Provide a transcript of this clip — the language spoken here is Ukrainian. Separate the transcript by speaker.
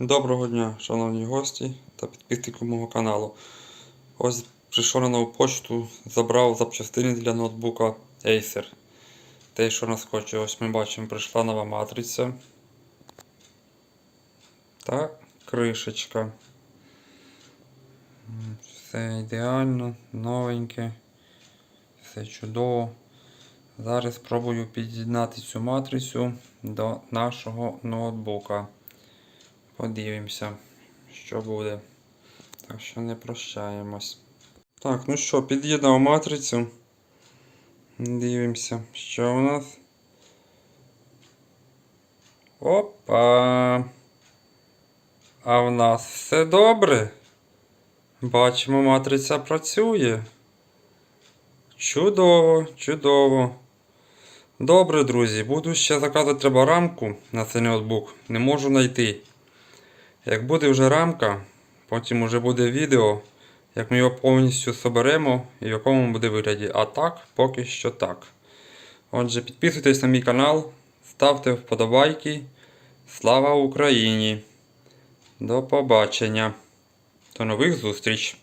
Speaker 1: Доброго дня, шановні гості та підписники мого каналу. Ось прийшов на нову почту, забрав запчастини для ноутбука Acer. Те, що наскочив, ось ми бачимо, прийшла нова матриця. Та кришечка. Все ідеально, новеньке, все чудово. Зараз спробую під'єднати цю матрицю до нашого ноутбука. Подивимося, що буде. Так що не прощаємось. Так, ну що, під'єднав матрицю. Дивимося, що у нас. Опа. А в нас все добре. Бачимо, матриця працює. Чудово, чудово. Добре, друзі, буду ще заказувати треба рамку на цей ноутбук. Не можу знайти. Як буде вже рамка, потім вже буде відео, як ми його повністю соберемо і в якому буде вигляді. А так, поки що так. Отже, підписуйтесь на мій канал, ставте вподобайки. Слава Україні! До побачення! До нових зустріч!